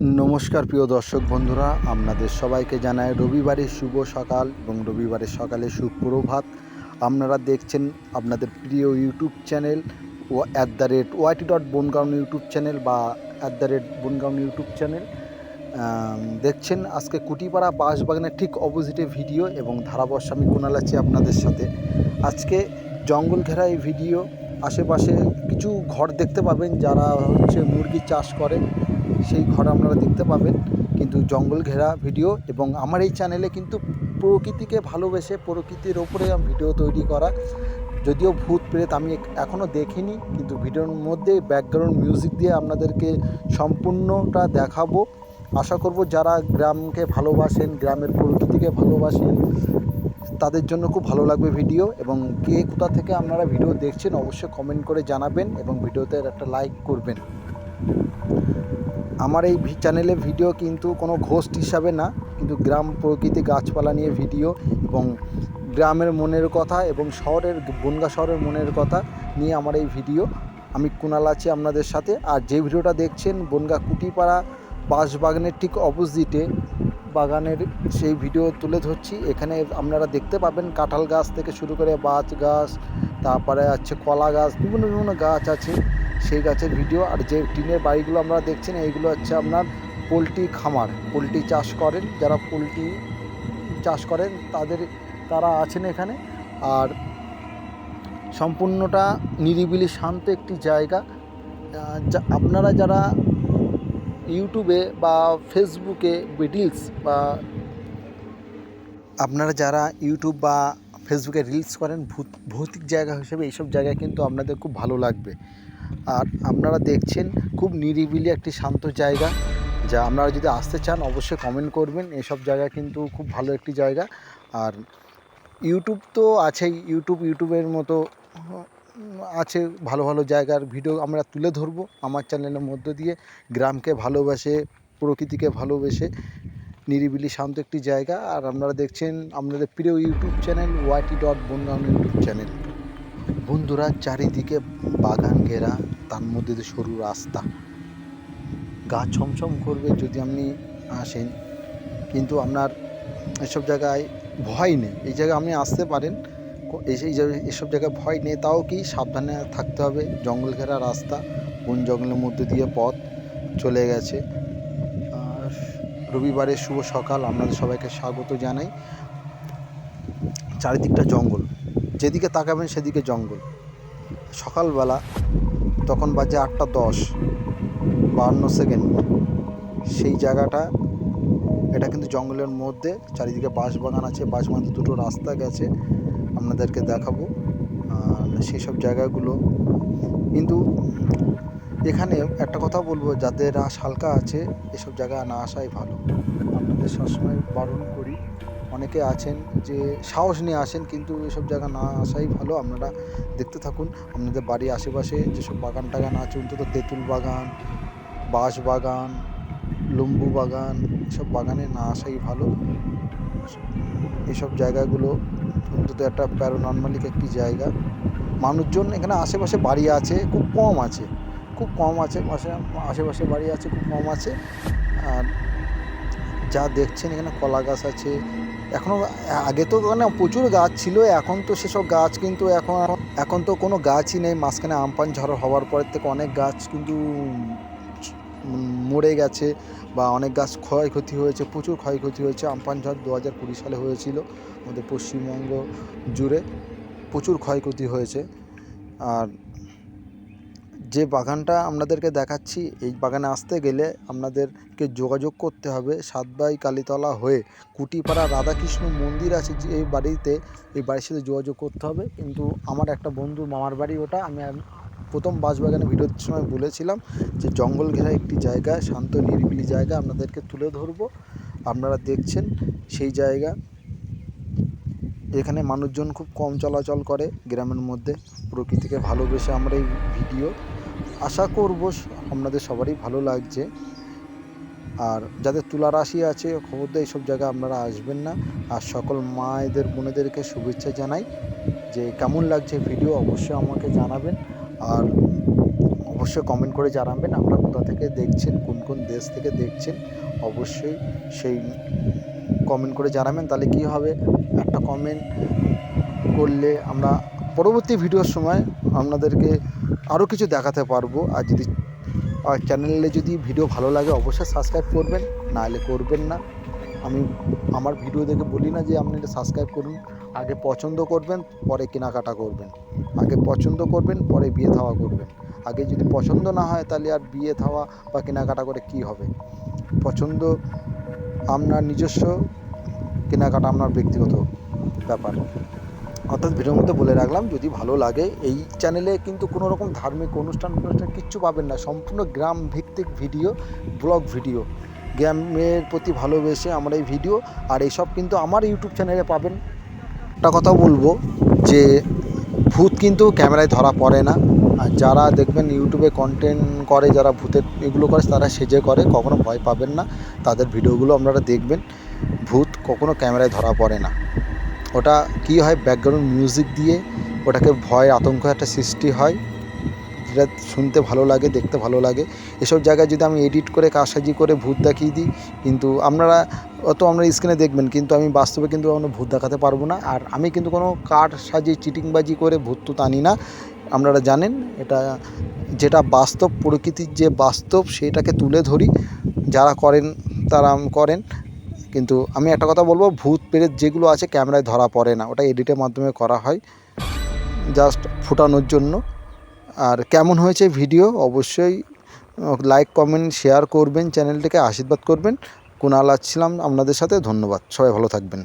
নমস্কার প্রিয় দর্শক বন্ধুরা, আপনাদের সবাইকে জানাই রবিবারের শুভ সকাল এবং রবিবারের সকালে সুপ্রভাত। আপনারা দেখছেন আপনাদের প্রিয় YouTube channel O at the rate YT dot Bongaon YouTube channel বা at the rate Bongaon YouTube channel. দেখছেন আজকে কুটিপাড়া বাঁশবাগানের ঠিক অপোজিটে ভিডিও এবং ধারাবর্ষ আমি কুণাল আছি আপনাদের সাথে। আজকে জঙ্গল ঘেরা এই ভিডিও আশেপাশে কিছু ঘর দেখতে পাবেন যারা হচ্ছে মুরগি চাষ করে। সেই ঘর আপনারা দেখতে পাবেন। কিন্তু জঙ্গল ঘেরা ভিডিও এবং আমার এই চ্যানেলে কিন্তু প্রকৃতিকে ভালোবেসে প্রকৃতির ওপরে ভিডিও তৈরি করা। যদিও ভূত প্রেত আমি এখনও দেখিনি, কিন্তু ভিডিওর মধ্যে ব্যাকগ্রাউন্ড মিউজিক দিয়ে আপনাদেরকে সম্পূর্ণটা দেখাবো। আশা করব যারা গ্রামকে ভালোবাসেন, গ্রামের প্রকৃতিকে ভালোবাসেন, তাদের জন্য খুব ভালো লাগবে ভিডিও এবং কে কোথা থেকে আপনারা ভিডিও দেখছেন অবশ্যই কমেন্ট করে জানাবেন এবং ভিডিওতে একটা লাইক করবেন। আমার এই চ্যানেলে ভিডিও কিন্তু কোনো ঘোস্ট হিসাবে না, কিন্তু গ্রাম প্রকৃতি গাছপালা নিয়ে ভিডিও এবং গ্রামের মনের কথা এবং শহরের বনগা শহরের মনের কথা নিয়ে আমার এই ভিডিও আমি কুণাল আছি আপনাদের সাথে। আর যে ভিডিওটা দেখছেন, বনগা কুটিপাড়া বাঁশবাগানের ঠিক অপোজিটে বাগানের সেই ভিডিও তুলে ধরছি। এখানে আপনারা দেখতে পাবেন কাঁঠাল গাছ থেকে শুরু করে বাঁচ গাছ, তারপরে আছে কলা গাছ, বিভিন্ন বিভিন্ন গাছ আছে। সেই গাছের ভিডিও। আর যে টিনের বাড়িগুলো আপনারা দেখছেন, এইগুলো হচ্ছে আপনার পোলট্রি খামার। পোলট্রি চাষ করেন, যারা পোলট্রি চাষ করেন, তাদের, তারা আছেন এখানে। আর সম্পূর্ণটা নিরিবিলি, শান্ত একটি জায়গা। আপনারা যারা ইউটিউবে বা ফেসবুকে রিলস বা আপনারা যারা ইউটিউব বা ফেসবুকে রিলস করেন, ভূত, ভৌতিক জায়গা হিসেবে এইসব জায়গায় কিন্তু আপনাদের খুব ভালো লাগবে। আর আপনারা দেখছেন খুব নিরিবিলি একটি শান্ত জায়গা, যা আপনারা যদি আসতে চান অবশ্যই কমেন্ট করবেন। এসব জায়গা কিন্তু খুব ভালো একটি জায়গা। আর ইউটিউব তো আছেই ইউটিউব ইউটিউবের মতো আছে ভালো ভালো জায়গার ভিডিও আমরা তুলে ধরবো আমার চ্যানেলের মধ্য দিয়ে। গ্রামকে ভালোবাসে, প্রকৃতিকে ভালোবেসে নিরিবিলি শান্ত একটি জায়গা। আর আপনারা দেখছেন আপনাদের প্রিয় YouTube channel YT dot Bongaon YouTube channel বন্ধুরা, চারিদিকে বাগান ঘেরা, তার মধ্যে সরু রাস্তা। গা ছমছম করবে যদি আপনি আসেন। কিন্তু আপনার এসব জায়গায় ভয় নেই। এই জায়গায় আপনি আসতে পারেন। এই এসব জায়গায় ভয় নেই। তাও কি সাবধানে থাকতে হবে? জঙ্গল ঘেরা রাস্তা, বন জঙ্গলের মধ্যে দিয়ে পথ চলে গেছে। রবিবারের শুভ সকাল। আপনাদের সবাইকে স্বাগত জানাই। চারিদিকটা জঙ্গল। যেদিকে তাকাবেন সেদিকে জঙ্গল। সকালবেলা তখন বাজে আটটা দশ, বাহান্ন সেকেন্ড। সেই জায়গাটা, এটা কিন্তু জঙ্গলের মধ্যে, চারিদিকে বাঁশ বাগান আছে বাঁশ বাগানে দুটো রাস্তা গেছে, আপনাদেরকে দেখাবো। সেই সব জায়গাগুলো, কিন্তু এখানে একটা কথা বলব, যাদের আশ হালকা আছে, এসব জায়গা না আসাই ভালো। আপনাদের সবসময় বারণ করি। অনেকে আছেন যে সাহস নিয়ে আসেন, কিন্তু এসব জায়গা না আসাই ভালো। আপনারা দেখতে থাকুন। আপনাদের বাড়ির আশেপাশে যেসব বাগান টাগান আছে, অন্তত তেঁতুল বাগান, বাঁশ বাগান, লম্বু বাগান, এসব বাগানে না আসাই ভালো। এসব জায়গাগুলো অন্তত একটা প্যারোনর্মালিক একটি জায়গা। মানুষজন এখানে আশেপাশে বাড়ি আছে, খুব কম আছে। খুব কম আছে পাশে আশেপাশে বাড়ি আছে, খুব কম আছে। আর যা দেখছেন, এখানে কলা গাছ আছে। এখনও আগে তো মানে প্রচুর গাছ ছিল, এখন তো সেসব গাছ কিন্তু এখন এখন তো কোনো গাছই নেই। মাঝখানে আমপান ঝড় হওয়ার পর থেকে অনেক গাছ কিন্তু মরে গেছে বা অনেক গাছ ক্ষয়ক্ষতি হয়েছে, প্রচুর ক্ষয়ক্ষতি হয়েছে। আমপান ঝড় দু হাজার কুড়ি সালে হয়েছিল আমাদের পশ্চিমবঙ্গ জুড়ে, প্রচুর ক্ষয়ক্ষতি হয়েছে। আর যে বাগানটা আপনাদেরকে দেখাচ্ছি, এই বাগানে আসতে গেলে আপনাদেরকে যোগাযোগ করতে হবে সাতবাই কালীতলা হয়ে। কুটিপাড়া রাধাকৃষ্ণ মন্দির আছে যে এই বাড়িতে, এই বাড়ির সাথে যোগাযোগ করতে হবে। কিন্তু আমার একটা বন্ধু, মামার বাড়ি ওটা আমি প্রথম বাঁশবাগানে ভিডিওর সময় বলেছিলাম যে জঙ্গল ঘেরা একটি জায়গা, শান্ত, নিরিবিলি জায়গা আপনাদেরকে তুলে ধরবো। আপনারা দেখছেন সেই জায়গা। এখানে মানুষজন খুব কম চলাচল করে গ্রামের মধ্যে। প্রকৃতিকে ভালোবেসে আমরা এই ভিডিও আশা করব আপনাদের সবারই ভালো লাগছে। আর যাদের তুলা রাশি আছে, খবরদার এইসব জায়গায় আপনারা আসবেন না। আর সকল মায়েদের, বোনেদেরকে শুভেচ্ছা জানাই। যে কেমন লাগছে ভিডিও অবশ্যই আমাকে জানাবেন। আর অবশ্যই কমেন্ট করে জানাবেন আমরা কোথা থেকে দেখছেন, কোন কোন দেশ থেকে দেখছেন। অবশ্যই সেই কমেন্ট করে জানাবেন। তাহলে কী হবে? একটা কমেন্ট করলে আমরা পরবর্তী ভিডিওর সময় আপনাদেরকে আরও কিছু দেখাতে পারব। আর যদি, আর চ্যানেলে যদি ভিডিও ভালো লাগে, অবশ্যই সাবস্ক্রাইব করবেন। নাহলে করবেন না। আমি, আমার ভিডিও দেখে বলি না যে আপনি এটা সাবস্ক্রাইব করুন। আগে পছন্দ করবেন, পরে কেনাকাটা করবেন। আগে পছন্দ করবেন, পরে বিয়ে থাওয়া করবেন। আগে যদি পছন্দ না হয়, তাহলে আর বিয়ে থাওয়া বা কেনাকাটা করে কি হবে? পছন্দ আপনার নিজস্ব, কেনাকাটা আপনার ব্যক্তিগত ব্যাপার। অর্থাৎ ভিডিওর মধ্যে বলে রাখলাম, যদি ভালো লাগে, এই চ্যানেলে কিন্তু কোনো রকম ধার্মিক অনুষ্ঠান অনুষ্ঠান কিচ্ছু পাবেন না। সম্পূর্ণ গ্রাম ভিত্তিক ভিডিও, ব্লগ ভিডিও। গ্রামের প্রতি ভালোবেসে আমরা এই ভিডিও, আর এইসব কিন্তু আমার ইউটিউব চ্যানেলে পাবেন। একটা কথা বলব যে, ভূত কিন্তু ক্যামেরায় ধরা পড়ে না। আর যারা দেখবেন ইউটিউবে কন্টেন্ট করে, যারা ভূতের এগুলো করে, তারা সেজে করে, কখনো ভয় পাবেন না। তাদের ভিডিওগুলো আপনারা দেখবেন। ভূত কখনো ক্যামেরায় ধরা পড়ে না। ওটা কি হয় ব্যাকগ্রাউন্ড মিউজিক দিয়ে ওটাকে ভয় আতঙ্ক একটা সৃষ্টি হয়, যেটা শুনতে ভালো লাগে, দেখতে ভালো লাগে। এসব জায়গায় যদি আমি এডিট করে, কারসাজি করে ভূত দেখিয়ে দিই, কিন্তু আপনারা, অত আমরা স্ক্রিনে দেখবেন, কিন্তু আমি বাস্তবে কিন্তু কোনো ভূত দেখাতে পারব না। আর আমি কিন্তু কোনো কার্ড সাজিয়ে চিটিংবাজি করে ভূত তো আনি না। আপনারা জানেন, এটা যেটা বাস্তব, প্রকৃতির যে বাস্তব, সেটাকে তুলে ধরি। যারা করেন, তারা করেন। কিন্তু আমি একটা কথা বলব, ভূত পেরেত যেগুলো আছে ক্যামেরায় ধরা পড়ে না। ওটা এডিটের মাধ্যমে করা হয়। জাস্ট ফুটানোর জন্য। আর কেমন হয়েছে ভিডিও অবশ্যই লাইক কমেন্ট শেয়ার করবেন চ্যানেলটিকে আশীর্বাদ করবেন। কুণাল আসছিলাম আপনাদের সাথে। ধন্যবাদ। সবাই ভালো থাকবেন।